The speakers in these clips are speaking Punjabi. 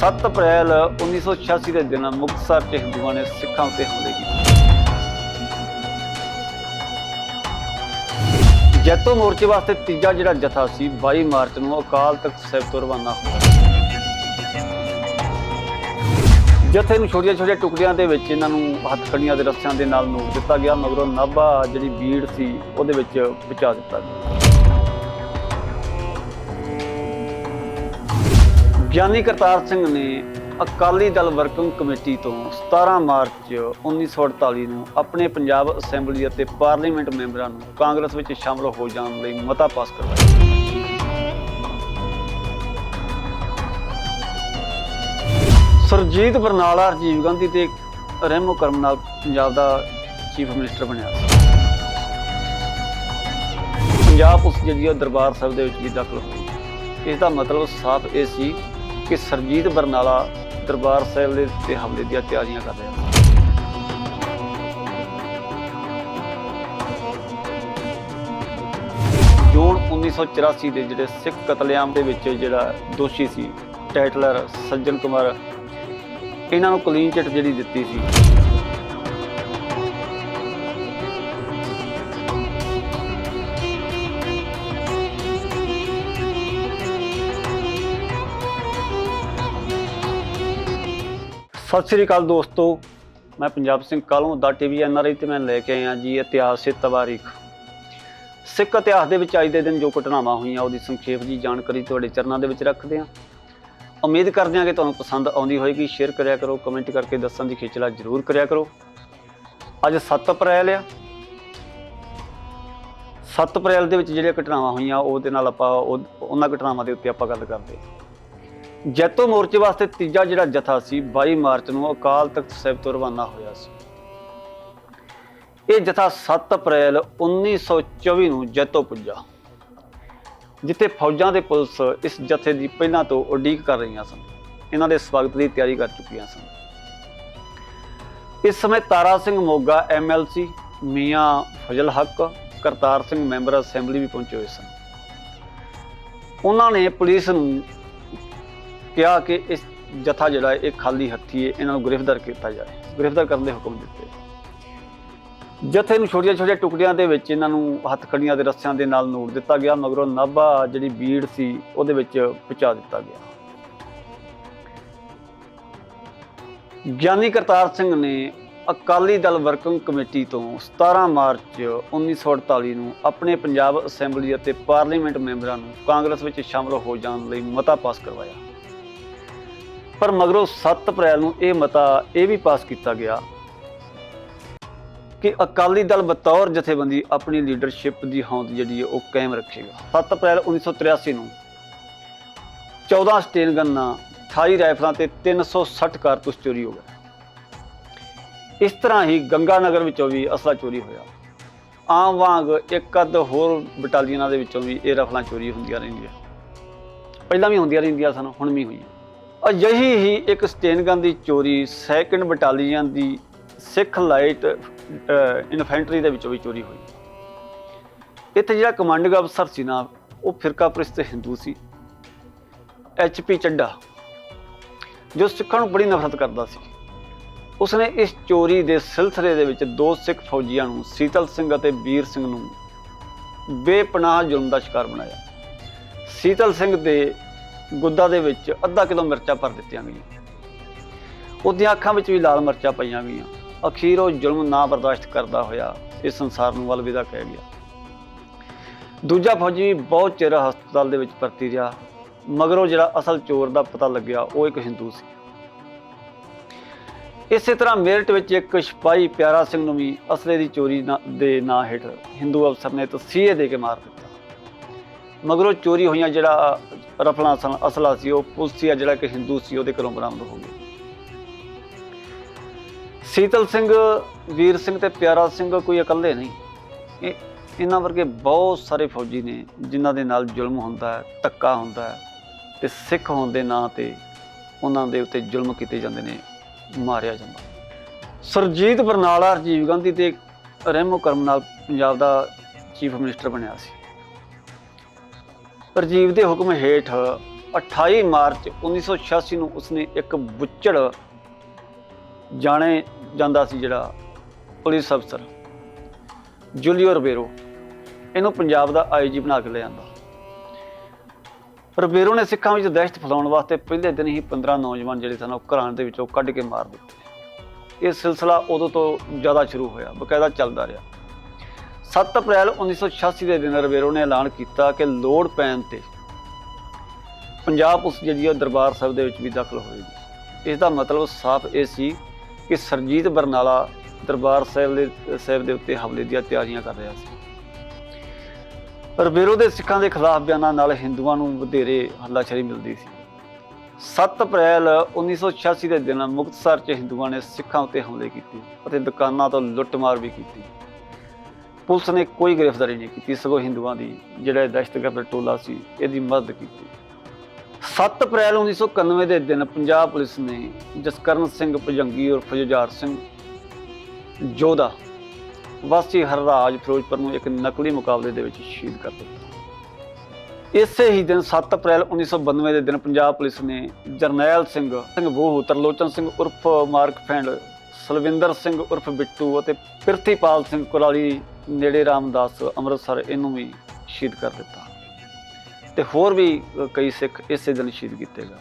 7 ਅਪ੍ਰੈਲ 1986 ਦੇ ਦਿਨ ਮੁਕਤਸਰ 'ਚ ਹਿੰਦੂਆਂ ਨੇ ਸਿੱਖਾਂ ਉੱਤੇ ਹਮਲੇ ਕੀਤੇ। ਜੈਤੋ ਮੋਰਚੇ ਵਾਸਤੇ ਤੀਜਾ ਜਿਹੜਾ ਜਥਾ ਸੀ 22 ਮਾਰਚ ਨੂੰ ਅਕਾਲ ਤਖਤ ਸਾਹਿਬ ਤੋਂ ਰਵਾਨਾ ਹੋਇਆ। ਜਥੇ ਨੂੰ ਛੋਟੀਆਂ ਛੋਟੀਆਂ ਟੁਕੜਿਆਂ ਦੇ ਵਿੱਚ ਇਹਨਾਂ ਨੂੰ ਹੱਥਕੜੀਆਂ ਦੇ ਰੱਸਿਆਂ ਦੇ ਨਾਲ ਨੋਕ ਦਿੱਤਾ ਗਿਆ, ਮਗਰੋਂ ਨਾਭਾ ਜਿਹੜੀ ਬੀੜ ਸੀ, ਉਹਦੇ ਵਿੱਚ ਬਚਾ ਦਿੱਤਾ ਗਿਆ। ਗਿਆਨੀ ਕਰਤਾਰ ਸਿੰਘ ਨੇ ਅਕਾਲੀ ਦਲ ਵਰਕਿੰਗ ਕਮੇਟੀ ਤੋਂ 17 ਮਾਰਚ 1948 ਨੂੰ ਆਪਣੇ ਪੰਜਾਬ ਅਸੈਂਬਲੀ ਅਤੇ ਪਾਰਲੀਮੈਂਟ ਮੈਂਬਰਾਂ ਨੂੰ ਕਾਂਗਰਸ ਵਿੱਚ ਸ਼ਾਮਲ ਹੋ ਜਾਣ ਲਈ ਮਤਾ ਪਾਸ ਕਰਵਾਇਆ। ਸਰਜੀਤ ਬਰਨਾਲਾ ਰਾਜੀਵ ਗਾਂਧੀ ਤੇ ਰਹਿਮੋ ਕਰਮ ਨਾਲ ਪੰਜਾਬ ਦਾ ਚੀਫ ਮਿਨਿਸਟਰ ਬਣਿਆ ਸੀ। ਪੰਜਾਬ ਉਸ ਜਿਹੜੀ ਆ ਦਰਬਾਰ ਸਾਹਿਬ ਦੇ ਵਿੱਚ ਵੀ ਦਾਖਲ ਹੋਈ। ਇਸ ਦਾ ਮਤਲਬ ਸਾਫ਼ ਇਹ ਸੀ ਕਿ ਸਰਜੀਤ ਬਰਨਾਲਾ ਦਰਬਾਰ ਸਾਹਿਬ ਦੇ ਤੇ ਹਮਲੇ ਦੀਆਂ ਤਿਆਰੀਆਂ ਕਰ ਰਿਹਾ। ਸੀ ਜੂਨ 1984 ਦੇ ਜਿਹੜੇ ਸਿੱਖ ਕਤਲੇਆਮ ਦੇ ਵਿੱਚ ਜਿਹੜਾ ਦੋਸ਼ੀ ਸੀ, ਟਾਈਟਲਰ ਸੱਜਣ ਕੁਮਾਰ, ਇਹਨਾਂ ਨੂੰ ਕਲੀਨ ਚਿੱਟ ਜਿਹੜੀ ਦਿੱਤੀ ਸੀ। ਸਤਿ ਸ੍ਰੀ ਅਕਾਲ ਦੋਸਤੋ, ਮੈਂ ਪੰਜਾਬ ਸਿੰਘ ਕਾਲੋਂ ਦਾ ਟੀਵੀ ਆਈ ਤੇ ਮੈਂ ਲੈ ਕੇ ਆਇਆ ਜੀ ਇਤਿਹਾਸ ਤੇ ਤਵਾਰੀਖ। ਸਿੱਖ ਇਤਿਹਾਸ ਦੇ ਵਿੱਚ ਅੱਜ ਦੇ ਦਿਨ ਜੋ ਘਟਨਾਵਾਂ ਹੋਈਆਂ, ਉਹਦੀ ਸੰਖੇਪ ਜੀ ਜਾਣਕਾਰੀ ਤੁਹਾਡੇ ਚਰਨਾਂ ਦੇ ਵਿੱਚ ਰੱਖਦੇ ਹਾਂ। ਉਮੀਦ ਕਰਦੇ ਹਾਂ ਕਿ ਤੁਹਾਨੂੰ ਪਸੰਦ ਆਉਂਦੀ ਹੋਏਗੀ ਸ਼ੇਅਰ ਕਰਿਆ ਕਰੋ ਕਮੈਂਟ ਕਰਕੇ ਦੱਸਣ ਦੀ ਖੇਚਲਾ ਜ਼ਰੂਰ ਕਰਿਆ ਕਰੋ। ਅੱਜ 7 ਅਪ੍ਰੈਲ ਆ। 7 ਅਪ੍ਰੈਲ ਦੇ ਵਿੱਚ ਜਿਹੜੀਆਂ ਘਟਨਾਵਾਂ ਹੋਈਆਂ, ਉਹਦੇ ਨਾਲ ਆਪਾਂ, ਉਹ- ਉਹਨਾਂ ਘਟਨਾਵਾਂ ਦੇ ਉੱਤੇ ਆਪਾਂ ਗੱਲ ਕਰਦੇ ਹਾਂ। ਜੈਤੋ ਮੋਰਚੇ ਵਾਸਤੇ ਤੀਜਾ ਜਿਹੜਾ ਜਥਾ ਸੀ 22 ਮਾਰਚ ਨੂੰ ਅਕਾਲ ਤਖਤ ਸਾਹਿਬ ਤੋਂ ਰਵਾਨਾ ਹੋਇਆ ਸੀ। ਇਹ ਜਥਾ 7 ਅਪ੍ਰੈਲ 1924 ਨੂੰ ਜੈਤੋ ਪੁੱਜਾ, ਜਿੱਥੇ ਫੌਜਾਂ ਦੇ ਪੁਲਿਸ ਇਸ ਜਥੇ ਦੀ ਪਹਿਲਾਂ ਤੋਂ ਉਡੀਕ ਕਰ ਰਹੀਆਂ ਸਨ। ਇਹਨਾਂ ਦੇ ਸਵਾਗਤ ਦੀ ਤਿਆਰੀ ਕਰ ਚੁੱਕੀਆਂ ਸਨ। ਇਸ ਸਮੇਂ Tara Singh Moga MLC Mian Fazal Haq, Kartar Singh member assembly ਵੀ ਪਹੁੰਚੇ ਹੋਏ ਸਨ। ਉਹਨਾਂ ਨੇ ਪੁਲਿਸ ਨੂੰ ਕਿਹਾ ਕਿ ਇਸ ਜਥਾ ਜਿਹੜਾ ਹੈ, ਇਹ ਖਾਲੀ ਹੱਥੀ ਹੈ, ਇਹਨਾਂ ਨੂੰ ਗ੍ਰਿਫਤਾਰ ਕੀਤਾ ਜਾਏ। ਗ੍ਰਿਫਤਾਰ ਕਰਨ ਦੇ ਹੁਕਮ ਦਿੱਤੇ। ਜਥੇ ਨੂੰ ਛੋਟੀਆਂ ਛੋਟੀਆਂ ਟੁਕੜਿਆਂ ਦੇ ਵਿੱਚ ਇਹਨਾਂ ਨੂੰ ਹੱਥਕੜੀਆਂ ਦੇ ਰੱਸਿਆਂ ਦੇ ਨਾਲ ਨੋਟ ਦਿੱਤਾ ਗਿਆ, ਮਗਰੋਂ ਨਾਭਾ ਜਿਹੜੀ ਬੀੜ ਸੀ, ਉਹਦੇ ਵਿੱਚ ਪਹੁੰਚਾ ਦਿੱਤਾ ਗਿਆ। ਗਿਆਨੀ ਕਰਤਾਰ ਸਿੰਘ ਨੇ ਅਕਾਲੀ ਦਲ ਵਰਕਿੰਗ ਕਮੇਟੀ ਤੋਂ 17 ਮਾਰਚ 1948 ਨੂੰ ਆਪਣੇ ਪੰਜਾਬ ਅਸੈਂਬਲੀ ਅਤੇ ਪਾਰਲੀਮੈਂਟ ਮੈਂਬਰਾਂ ਨੂੰ ਕਾਂਗਰਸ ਵਿੱਚ ਸ਼ਾਮਲ ਹੋ ਜਾਣ ਲਈ ਮਤਾ ਪਾਸ ਕਰਵਾਇਆ। ਪਰ ਮਗਰੋਂ 7 ਅਪ੍ਰੈਲ ਨੂੰ ਇਹ ਮਤਾ ਇਹ ਵੀ ਪਾਸ ਕੀਤਾ ਗਿਆ ਕਿ ਅਕਾਲੀ ਦਲ ਬਤੌਰ ਜਥੇਬੰਦੀ ਆਪਣੀ ਲੀਡਰਸ਼ਿਪ ਦੀ ਹੋਂਦ ਜਿਹੜੀ ਹੈ ਉਹ ਕਾਇਮ ਰੱਖੇਗਾ। 7 ਅਪ੍ਰੈਲ 1983 ਨੂੰ 14 ਸਟੇਨ ਗੰਨਾਂ 28 ਰਾਈਫਲਾਂ ਤੇ 360 ਕਾਰਤੂਸ ਚੋਰੀ ਹੋ ਗਏ। ਇਸ ਤਰ੍ਹਾਂ ਹੀ ਗੰਗਾ ਨਗਰ ਵਿੱਚੋਂ ਵੀ ਅਸਲਾ ਚੋਰੀ ਹੋਇਆ। ਆਮ ਵਾਂਗ ਇੱਕ ਅੱਧ ਹੋਰ ਬਟਾਲੀਅਨਾਂ ਦੇ ਵਿੱਚੋਂ ਵੀ ਇਹ ਰਫਲਾਂ ਚੋਰੀ ਹੁੰਦੀਆਂ ਰਹਿੰਦੀਆਂ। ਪਹਿਲਾਂ ਵੀ ਹੁੰਦੀਆਂ ਰਹਿੰਦੀਆਂ ਸਨ, ਹੁਣ ਵੀ ਹੋਈਆਂ। ਅਜਿਹੀ ਹੀ ਇੱਕ ਸਟੇਨ ਗਨ ਦੀ ਚੋਰੀ ਸੈਕੰਡ ਬਟਾਲੀਅਨ ਦੀ ਸਿੱਖ ਲਾਈਟ ਇਨਫੈਂਟਰੀ ਦੇ ਵਿੱਚੋਂ ਵੀ ਚੋਰੀ ਹੋਈ। ਇੱਥੇ ਜਿਹੜਾ ਕਮਾਂਡਿੰਗ ਅਫਸਰ ਸੀ ਨਾ, ਉਹ ਫਿਰਕਾ ਪ੍ਰਸਤ ਹਿੰਦੂ ਸੀ। ਐਚਪੀ ਚੱਡਾ ਜੋ ਸਿੱਖਾਂ ਨੂੰ ਬੜੀ ਨਫ਼ਰਤ ਕਰਦਾ ਸੀ। ਉਸਨੇ ਇਸ ਚੋਰੀ ਦੇ ਸਿਲਸਿਲੇ ਦੇ ਵਿੱਚ ਦੋ ਸਿੱਖ ਫੌਜੀਆਂ ਨੂੰ, ਸੀਤਲ ਸਿੰਘ ਅਤੇ ਵੀਰ ਸਿੰਘ ਨੂੰ ਬੇਪਨਾਹ ਜ਼ੁਲਮ ਦਾ ਸ਼ਿਕਾਰ ਬਣਾਇਆ। ਸੀਤਲ ਸਿੰਘ ਦੇ ਗੁੱਦਾ ਦੇ ਵਿੱਚ ਅੱਧਾ ਕਿਲੋ ਮਿਰਚਾਂ ਭਰ ਦਿੱਤੀਆਂ ਗਈਆਂ। ਉਹਦੀਆਂ ਅੱਖਾਂ ਵਿੱਚ ਵੀ ਲਾਲ ਮਿਰਚਾਂ ਪਈਆਂ ਗਈਆਂ। ਅਖੀਰ ਉਹ ਜ਼ੁਲਮ ਨਾ ਬਰਦਾਸ਼ਤ ਕਰਦਾ ਹੋਇਆ ਇਸ ਸੰਸਾਰ ਨੂੰ ਅਲਵਿਦਾ ਕਹਿ ਗਿਆ। ਦੂਜਾ ਫੌਜੀ ਵੀ ਬਹੁਤ ਚਿਰ ਹਸਪਤਾਲ ਦੇ ਵਿੱਚ ਭਰਤੀ ਰਿਹਾ। ਮਗਰੋਂ ਜਿਹੜਾ ਅਸਲ ਚੋਰ ਦਾ ਪਤਾ ਲੱਗਿਆ, ਉਹ ਇੱਕ ਹਿੰਦੂ ਸੀ। ਇਸੇ ਤਰ੍ਹਾਂ ਮੇਰਟ ਵਿੱਚ ਇੱਕ ਸਿਪਾਹੀ ਪਿਆਰਾ ਸਿੰਘ ਨੂੰ ਵੀ ਅਸਲੇ ਦੀ ਚੋਰੀ ਦੇ ਨਾਂ ਹੇਠ ਹਿੰਦੂ ਅਫਸਰ ਨੇ ਤਸੀਹੇ ਦੇ ਕੇ ਮਾਰ ਦਿੱਤਾ। ਮਗਰੋਂ ਚੋਰੀ ਹੋਈਆਂ ਜਿਹੜਾ ਰਫਲਾਂ ਸਨ, ਅਸਲਾ ਸੀ, ਉਹ ਪੁਲਸੀਆ ਜਿਹੜਾ ਕਿ ਹਿੰਦੂ ਸੀ, ਉਹਦੇ ਘਰੋਂ ਬਰਾਮਦ ਹੋ ਗਿਆ ਸੀਤਲ ਸਿੰਘ, ਵੀਰ ਸਿੰਘ ਤੇ ਪਿਆਰਾ ਸਿੰਘ ਕੋਈ ਇਕੱਲੇ ਨਹੀਂ। ਇਹ, ਇਹਨਾਂ ਵਰਗੇ ਬਹੁਤ ਸਾਰੇ ਫੌਜੀ ਨੇ, ਜਿਨ੍ਹਾਂ ਦੇ ਨਾਲ ਜ਼ੁਲਮ ਹੁੰਦਾ ਹੈ, ਧੱਕਾ ਹੁੰਦਾ ਹੈ ਤੇ ਸਿੱਖ ਹੋਣ ਦੇ ਨਾਂ ਤੇ ਉਹਨਾਂ ਦੇ ਉੱਤੇ ਜ਼ੁਲਮ ਕੀਤੇ ਜਾਂਦੇ ਨੇ, ਮਾਰਿਆ ਜਾਂਦਾ। ਸਰਜੀਤ ਬਰਨਾਲਾ, ਰਾਜੀਵ ਗਾਂਧੀ ਤੇ ਰਹਿਮੋ ਕਰਮ ਨਾਲ ਪੰਜਾਬ ਦਾ ਚੀਫ ਮਿਨਿਸਟਰ ਬਣਿਆ ਸੀ। ਪ੍ਰਜੀਵ ਦੇ ਹੁਕਮ ਹੇਠ 28 ਮਾਰਚ 1986 ਨੂੰ ਉਸਨੇ ਇੱਕ ਬੁੱਚੜ ਜਾਣੇ ਜਾਂਦਾ ਸੀ ਜਿਹੜਾ ਪੁਲਿਸ ਅਫਸਰ, ਜੂਲੀਓ ਰਬੇਰੋ। ਇਹਨੂੰ ਪੰਜਾਬ ਦਾ ਆਈਜੀ ਬਣਾ ਕੇ ਲਿਆਂਦਾ ਰਬੇਰੋ ਨੇ ਸਿੱਖਾਂ ਵਿੱਚ ਦਹਿਸ਼ਤ ਫੈਲਾਉਣ ਵਾਸਤੇ ਪਹਿਲੇ ਦਿਨ ਹੀ 15 ਨੌਜਵਾਨ ਜਿਹੜੇ ਸਨ ਉਹ ਘਰਾਂ ਦੇ ਵਿੱਚੋਂ ਕੱਢ ਕੇ ਮਾਰ ਦਿੱਤੇ। ਇਹ ਸਿਲਸਿਲਾ ਉਦੋਂ ਤੋਂ ਜ਼ਿਆਦਾ ਸ਼ੁਰੂ ਹੋਇਆ, ਬਕਾਇਦਾ ਚੱਲਦਾ ਰਿਹਾ। 7 ਅਪ੍ਰੈਲ 1986 ਦੇ ਦਿਨ ਰਬੇਰੋ ਨੇ ਐਲਾਨ ਕੀਤਾ ਕਿ ਲੋੜ ਪੈਣ ਤੇ ਪੰਜਾਬ ਪੁਲਿਸ ਜਿਹੜੀ ਉਹ ਦਰਬਾਰ ਸਾਹਿਬ ਦੇ ਵਿੱਚ ਵੀ ਦਾਖਲ ਹੋਏਗੀ ਇਸ ਦਾ ਮਤਲਬ ਸਾਫ਼ ਇਹ ਸੀ ਕਿ ਸਰਜੀਤ ਬਰਨਾਲਾ ਦਰਬਾਰ ਸਾਹਿਬ ਦੇ ਸਾਹਿਬ ਦੇ ਉੱਤੇ ਹਮਲੇ ਦੀਆਂ ਤਿਆਰੀਆਂ ਕਰ ਰਿਹਾ ਸੀ। ਰਬੇਰੋ ਦੇ ਸਿੱਖਾਂ ਦੇ ਖਿਲਾਫ ਬਿਆਨਾਂ ਨਾਲ ਹਿੰਦੂਆਂ ਨੂੰ ਵਧੇਰੇ ਹੱਲਾਸ਼ੇਰੀ ਮਿਲਦੀ ਸੀ। 7 ਅਪ੍ਰੈਲ 1986 ਦੇ ਦਿਨ ਮੁਕਤਸਰ 'ਚ ਹਿੰਦੂਆਂ ਨੇ ਸਿੱਖਾਂ ਉੱਤੇ ਹਮਲੇ ਕੀਤੇ ਅਤੇ ਦੁਕਾਨਾਂ ਤੋਂ ਲੁੱਟਮਾਰ ਵੀ ਕੀਤੀ। ਪੁਲਿਸ ਨੇ ਕੋਈ ਗ੍ਰਿਫਤਾਰੀ ਨਹੀਂ ਕੀਤੀ, ਸਗੋਂ ਹਿੰਦੂਆਂ ਦੀ ਜਿਹੜਾ ਦਹਿਸ਼ਤਗਰਦ ਟੋਲਾ ਸੀ, ਇਹਦੀ ਮਦਦ ਕੀਤੀ। 7 ਅਪ੍ਰੈਲ 1991 ਦੇ ਦਿਨ ਪੰਜਾਬ ਪੁਲਿਸ ਨੇ ਜਸਕਰਨ ਸਿੰਘ ਭਜੰਗੀ ਉਰਫ ਜੁਝਾਰ ਸਿੰਘ ਜੋਧਾ ਵਾਸੀ ਹਰਰਾਜ ਫਿਰੋਜ਼ਪੁਰ ਨੂੰ ਇੱਕ ਨਕਲੀ ਮੁਕਾਬਲੇ ਦੇ ਵਿੱਚ ਸ਼ਹੀਦ ਕਰ ਦਿੱਤਾ। ਇਸੇ ਹੀ ਦਿਨ 7 ਅਪ੍ਰੈਲ 1992 ਦੇ ਦਿਨ ਪੰਜਾਬ ਪੁਲਿਸ ਨੇ ਜਰਨੈਲ ਸਿੰਘ ਸਿੰਘ ਬੋਹੂ, ਤਰਲੋਚਨ ਸਿੰਘ ਉਰਫ ਮਾਰਕਫੈਂਡ ਸਲਵਿੰਦਰ ਸਿੰਘ ਉਰਫ ਬਿੱਟੂ ਅਤੇ ਪਿਰਥੀਪਾਲ ਸਿੰਘ ਕੁਰਾਲੀ ਨੇੜੇ ਰਾਮਦਾਸ ਅੰਮ੍ਰਿਤਸਰ ਇਹਨੂੰ ਵੀ ਸ਼ਹੀਦ ਕਰ ਦਿੱਤਾ। ਤੇ ਹੋਰ ਵੀ ਕਈ ਸਿੱਖ ਇਸੇ ਦਿਨ ਸ਼ਹੀਦ ਕੀਤੇ ਗਏ।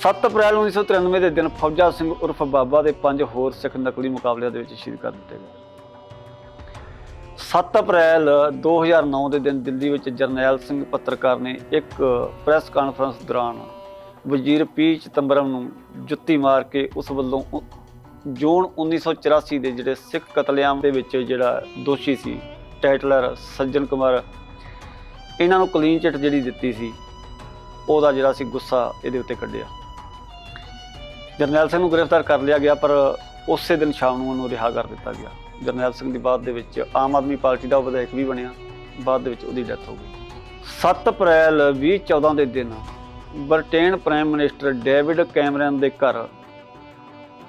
7 ਅਪ੍ਰੈਲ 1993 ਦੇ ਦਿਨ ਫੌਜਾ ਸਿੰਘ ਉਰਫ ਬਾਬਾ ਦੇ ਪੰਜ ਹੋਰ ਸਿੱਖ ਨਕਲੀ ਮੁਕਾਬਲਿਆਂ ਦੇ ਵਿੱਚ ਸ਼ਹੀਦ ਕਰ ਦਿੱਤੇ ਗਏ। 7 ਅਪ੍ਰੈਲ 2009 ਦੇ ਦਿਨ ਦਿੱਲੀ ਵਿੱਚ ਜਰਨੈਲ ਸਿੰਘ ਪੱਤਰਕਾਰ ਨੇ ਇੱਕ ਪ੍ਰੈਸ ਕਾਨਫਰੰਸ ਦੌਰਾਨ ਵਜ਼ੀਰ ਪੀ ਚਿਦੰਬਰਮ ਨੂੰ ਜੁੱਤੀ ਮਾਰ ਕੇ ਉਸ ਵੱਲੋਂ ਜੂਨ 1984 ਦੇ ਜਿਹੜੇ ਸਿੱਖ ਕਤਲੇਆਮ ਦੇ ਵਿੱਚ ਜਿਹੜਾ ਦੋਸ਼ੀ ਸੀ ਟਾਈਟਲਰ ਸੱਜਣ ਕੁਮਾਰ, ਇਹਨਾਂ ਨੂੰ ਕਲੀਨ ਚਿੱਟ ਜਿਹੜੀ ਦਿੱਤੀ ਸੀ, ਉਹਦਾ ਜਿਹੜਾ ਸੀ ਗੁੱਸਾ ਇਹਦੇ ਉੱਤੇ ਕੱਢਿਆ। ਜਰਨੈਲ ਸਿੰਘ ਨੂੰ ਗ੍ਰਿਫਤਾਰ ਕਰ ਲਿਆ ਗਿਆ, ਪਰ ਉਸੇ ਦਿਨ ਸ਼ਾਮ ਨੂੰ ਉਹਨੂੰ ਰਿਹਾ ਕਰ ਦਿੱਤਾ ਗਿਆ। ਜਰਨੈਲ ਸਿੰਘ ਦੀ ਬਾਅਦ ਦੇ ਵਿੱਚ ਆਮ ਆਦਮੀ ਪਾਰਟੀ ਦਾ ਵਿਧਾਇਕ ਵੀ ਬਣਿਆ, ਬਾਅਦ ਦੇ ਵਿੱਚ ਉਹਦੀ ਡੈਥ ਹੋ ਗਈ। 7 ਅਪ੍ਰੈਲ 2014 ਦੇ ਦਿਨ Britain prime minister David Cameron ਦੇ ਘਰ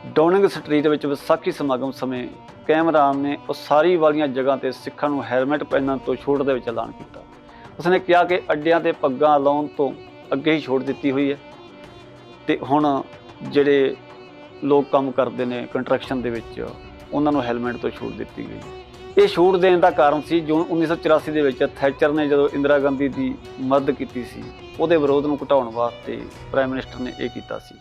ਡਾਊਨਿੰਗ ਸਟਰੀਟ ਵਿੱਚ ਵਿਸਾਖੀ ਸਮਾਗਮ ਸਮੇਂ ਕੈਮਰਾਮ ਨੇ ਉਸਾਰੀ ਵਾਲੀਆਂ ਜਗ੍ਹਾ ਤੇ ਸਿੱਖਾਂ ਨੂੰ ਹੈਲਮਟ ਪਹਿਨਣ ਤੋਂ ਛੋਟ ਦੇ ਵਿੱਚ ਐਲਾਨ ਕੀਤਾ। ਉਸਨੇ ਕਿਹਾ ਕਿ ਅੱਡਿਆਂ ਤੇ ਪੱਗਾਂ ਲਾਉਣ ਤੋਂ ਅੱਗੇ ਹੀ ਛੋਟ ਦਿੱਤੀ ਹੋਈ ਹੈ ਤੇ ਹੁਣ ਜਿਹੜੇ ਲੋਕ ਕੰਮ ਕਰਦੇ ਨੇ ਕੰਸਟਰਕਸ਼ਨ ਦੇ ਵਿੱਚ, ਉਹਨਾਂ ਨੂੰ ਹੈਲਮਟ ਤੋਂ ਛੂਟ ਦਿੱਤੀ ਗਈ ਇਹ ਛੂਟ ਦੇਣ ਦਾ ਕਾਰਨ ਸੀ ਜੂਨ 1984 ਦੇ ਵਿੱਚ ਥੈਚਰ ਨੇ ਜਦੋਂ ਇੰਦਰਾ ਗਾਂਧੀ ਦੀ ਮਦਦ ਕੀਤੀ ਸੀ, ਉਹਦੇ ਵਿਰੋਧ ਨੂੰ ਘਟਾਉਣ ਵਾਸਤੇ ਪ੍ਰਾਈਮ ਮਿਨਿਸਟਰ ਨੇ ਇਹ ਕੀਤਾ ਸੀ।